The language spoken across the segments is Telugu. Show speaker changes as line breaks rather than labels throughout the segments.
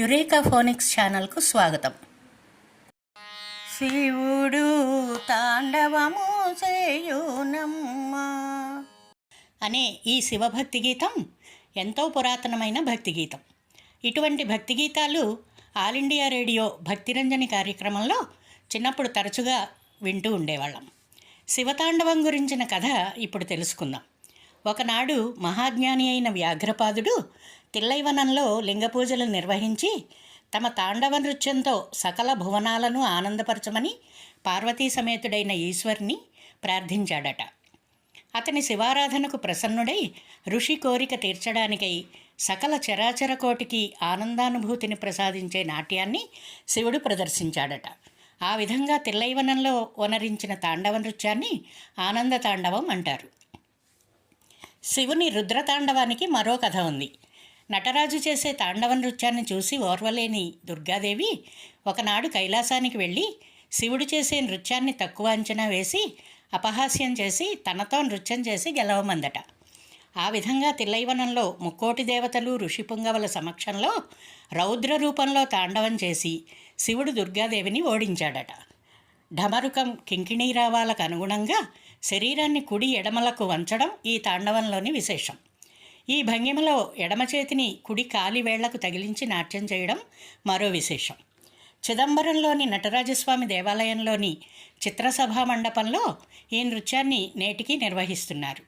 యురేకా ఫోనిక్స్ ఛానల్కు స్వాగతం. శివుడు తాండవము చేయునమ్మా అనే ఈ శివభక్తి గీతం ఎంతో పురాతనమైన భక్తి గీతం. ఇటువంటి భక్తి గీతాలు ఆల్ ఇండియా రేడియో భక్తిరంజని కార్యక్రమంలో చిన్నప్పుడు తరచుగా వింటూ ఉండేవాళ్ళం. శివతాండవం గురించిన కథ ఇప్పుడు తెలుసుకుందాం. ఒకనాడు మహాజ్ఞాని అయిన వ్యాఘ్రపాదుడు తిల్లైవనంలో లింగపూజలు నిర్వహించి తమ తాండవ నృత్యంతో సకల భువనాలను ఆనందపరచమని పార్వతీ సమేతుడైన ఈశ్వర్ని ప్రార్థించాడట. అతని శివారాధనకు ప్రసన్నుడై ఋషి కోరిక తీర్చడానికై సకల చరాచర కోటికి ఆనందానుభూతిని ప్రసాదించే నాట్యాన్ని శివుడు ప్రదర్శించాడట. ఆ విధంగా తిల్లైవనంలో వనరించిన తాండవ నృత్యాన్ని ఆనంద తాండవం అంటారు. శివుని రుద్రతాండవానికి మరో కథ ఉంది. నటరాజు చేసే తాండవ నృత్యాన్ని చూసి ఓర్వలేని దుర్గాదేవి ఒకనాడు కైలాసానికి వెళ్ళి శివుడు చేసే నృత్యాన్ని తక్కువ అంచనా వేసి అపహాస్యం చేసి తనతో నృత్యం చేసి గెలవమందట. ఆ విధంగా తిల్లైవనంలో ముక్కోటి దేవతలు ఋషి పుంగవల సమక్షంలో రౌద్ర రూపంలో తాండవం చేసి శివుడు దుర్గాదేవిని ఓడించాడట. ఢమరుకం కింకిణీరావాలకు అనుగుణంగా శరీరాన్ని కుడి ఎడమలకు వంచడం ఈ తాండవంలోని విశేషం. ఈ భంగిమలో ఎడమ చేతిని కుడి కాలి వేళ్ళకు తగిలించి నాట్యం చేయడం మరో విశేషం. చిదంబరంలోని నటరాజస్వామి దేవాలయంలోని చిత్రసభా మండపంలో ఈ నృత్యాన్ని నేటికి నిర్వహిస్తున్నారు.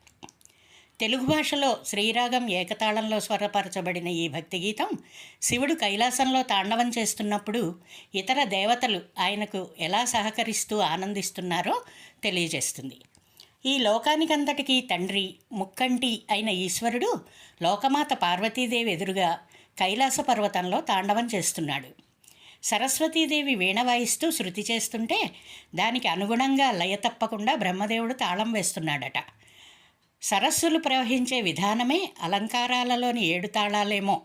తెలుగు భాషలో శ్రీరాగం ఏకతాళంలో స్వరపరచబడిన ఈ భక్తి గీతం శివుడు కైలాసంలో తాండవం చేస్తున్నప్పుడు ఇతర దేవతలు ఆయనకు ఎలా సహకరిస్తూ ఆనందిస్తున్నారో తెలియజేస్తుంది. ఈ లోకానికంతటికీ తండ్రి ముక్కంటి అయిన ఈశ్వరుడు లోకమాత పార్వతీదేవి ఎదురుగా కైలాస పర్వతంలో తాండవం చేస్తున్నాడు. సరస్వతీదేవి వీణ వాయిస్తూ శృతి చేస్తుంటే దానికి అనుగుణంగా లయ తప్పకుండా బ్రహ్మదేవుడు తాళం వేస్తున్నాడట. సరస్సులు ప్రవహించే విధానమే అలంకారాలలోని ఏడు తాళాలేమో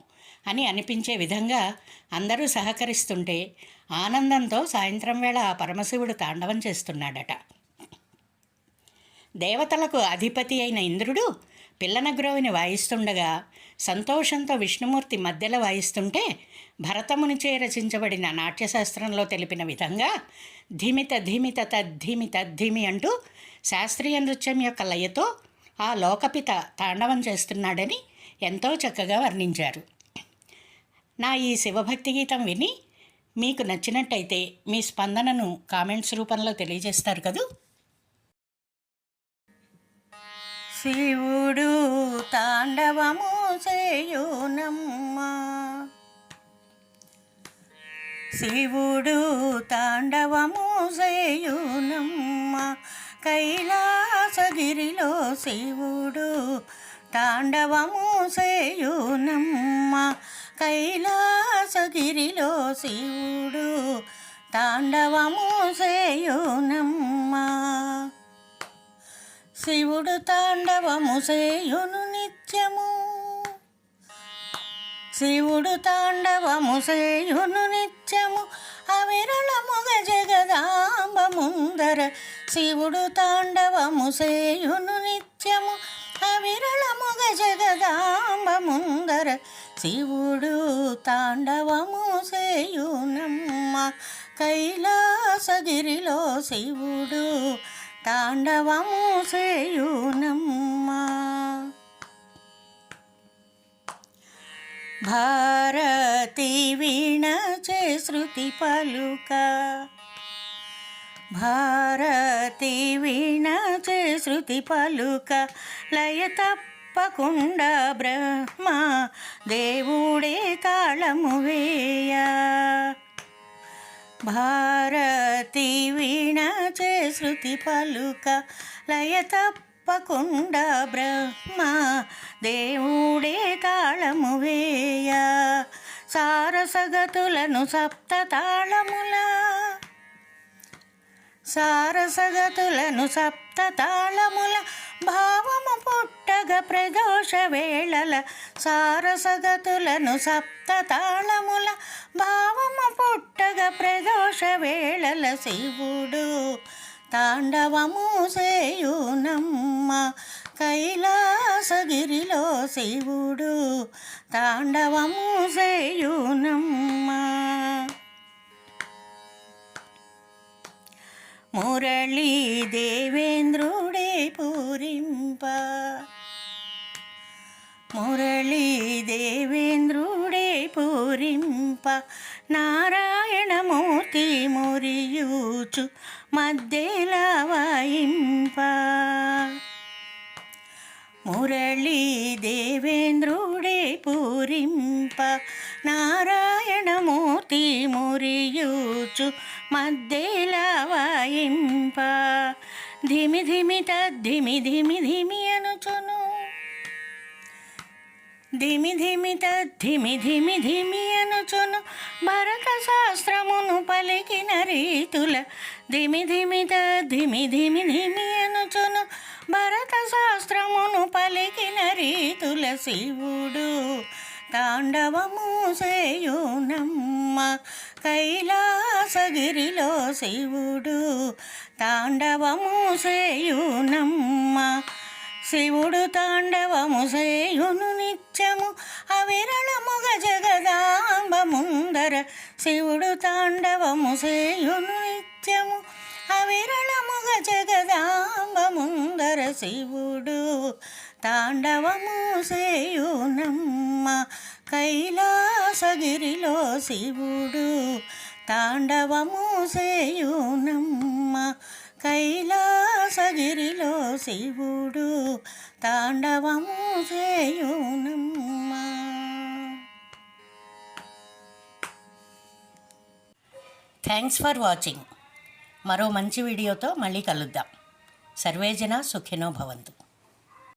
అని అనిపించే విధంగా అందరూ సహకరిస్తుంటే ఆనందంతో సాయంత్రం వేళ ఆ పరమశివుడు తాండవం చేస్తున్నాడట. దేవతలకు అధిపతి అయిన ఇంద్రుడు పిల్లనగ్రోవిని వాయిస్తుండగా సంతోషంతో విష్ణుమూర్తి మధ్యలో వాయిస్తుంటే భరతమునిచే రచించబడిన నాట్యశాస్త్రంలో తెలిపిన విధంగా ధిమిత ధిమిత తద్ధిమి తద్ధిమి అంటూ శాస్త్రీయ నృత్యం యొక్క లయతో ఆ లోకపిత తాండవం చేస్తున్నాడని ఎంతో చక్కగా వర్ణించారు. నా ఈ శివభక్తి గీతం విని మీకు నచ్చినట్టయితే మీ స్పందనను కామెంట్స్ రూపంలో తెలియజేస్తారు కదూ? శివుడు తాండవము చేయునమ్మా. శివుడు తాండవము చేయునమ్మా. కైలాసగిరిలో శివుడు తాండవము చేయునమ్మా. కైలాసగిరిలో శివుడు తాండవము చేయునమ్మా. శివుడు తాండవము సేయును నిత్యము. శివుడు తాండవము సేయును నిత్యము. అవిరళముగ జగదాంబ ముందర శివుడు తాండవము సేయును నిత్యము. అవిరళముగ జగదాంబ ముందర శివుడు తాండవము సేయునమ్మ కైలాసగిరిలో శివుడు తాండవము చేయునమ్మా. భారతి వీణ చే శృతి పలుక. భారతి వీణ చే శృతి పలుక. లయ తప్పకుండా బ్రహ్మ దేవుడే తాళము వేయ. భారతి వీణ చే శృతి పలుక లయ తప్పకుండా బ్రహ్మ. దేవుడే కాళము వేయ సారసగతులను సప్త తాళముల సారసగతులను సప్త తాళముల భావము పుట్టగ ప్రదోష వేళల సారసగతులను సప్త తాళముల దోష వేళల శివుడు తాండవము చేయునమ్మ. కైలాసగిరిలో శివుడు తాండవము చేయునమ్మ. మురళి దేవేంద్రుడే పూరింప. మురళి దేవేంద్రుడే పూరింప. నారా మురియూచు మధ్యల వాయింప. మురళీ దేవేంద్రుడే పూరింప. నారాయణమూర్తి మురియూచు మధ్యల వాయింప. ధిమి ధిమి తద్ధిమి ధిమి ధిమి అనుచును ధిమి ధిమి తద్ధిమి ధిమి ధిమి అనుచును. భరత శాస్త్రమును పలికిన రీతుల. ధిమి ధిమి తద్ధిమి ధిమి ధిమి అనుచును. భరత శాస్త్రమును పలికిన రీతుల శివుడు. తాండవము సేయునమ్మ కైలాసగిరిలో శివుడు. తాండవము సేయునమ్మ శివుడు తాండవము సేయును నిత్యము అవిరళముగ జగదాంబ ముందర శివుడు తాండవము సేయును నిత్యము అవిరళముగ జగదాంబ ముందర శివుడు తాండవము సేయునమ్మ కైలాసగిరిలో శివుడు తాండవము సేయునమ్మ కైలాసగిరిలో శివుడు తాండవము చేయునమ్మ. థ్యాంక్స్ ఫర్ వాచింగ్ మరో మంచి వీడియోతో మళ్ళీ కలుద్దాం. సర్వేజన సుఖినో భవంతు.